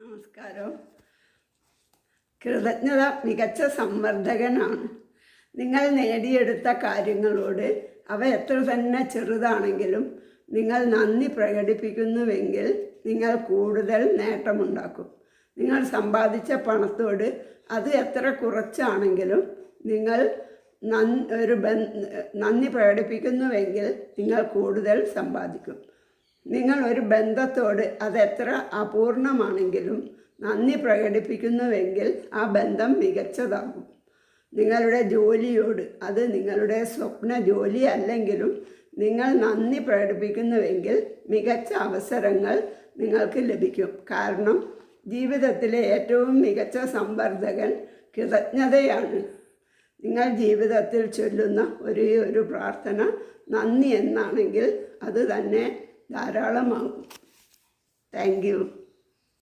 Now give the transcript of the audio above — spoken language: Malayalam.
നമസ്കാരം. കൃതജ്ഞത മികച്ച സമ്മർദ്ദകനാണ് നിങ്ങൾ നേടിയെടുത്ത കാര്യങ്ങളോട് അവ എത്ര തന്നെ ചെറുതാണെങ്കിലും നിങ്ങൾ നന്ദി പ്രകടിപ്പിക്കുന്നുവെങ്കിൽ നിങ്ങൾ കൂടുതൽ നേട്ടമുണ്ടാക്കും. നിങ്ങൾ സമ്പാദിച്ച പണത്തോട് അത് എത്ര കുറച്ചാണെങ്കിലും നിങ്ങൾ ഒരു ബൻ- നന്ദി പ്രകടിപ്പിക്കുന്നുവെങ്കിൽ നിങ്ങൾ കൂടുതൽ സമ്പാദിക്കും. നിങ്ങൾ ഒരു ബന്ധത്തോട് അതെത്ര അപൂർണമാണെങ്കിലും നന്ദി പ്രകടിപ്പിക്കുന്നുവെങ്കിൽ ആ ബന്ധം മികച്ചതാകും. നിങ്ങളുടെ ജോലിയോട് അത് നിങ്ങളുടെ സ്വപ്ന ജോലി അല്ലെങ്കിലും നിങ്ങൾ നന്ദി പ്രകടിപ്പിക്കുന്നുവെങ്കിൽ മികച്ച അവസരങ്ങൾ നിങ്ങൾക്ക് ലഭിക്കും. കാരണം ജീവിതത്തിലെ ഏറ്റവും മികച്ച സംവർദ്ധകൻ കൃതജ്ഞതയാണ്. നിങ്ങൾ ജീവിതത്തിൽ ചൊല്ലുന്ന ഒരേ ഒരു പ്രാർത്ഥന നന്ദി എന്നാണെങ്കിൽ അത് തന്നെ ധാരാളമാകും താങ്ക് യു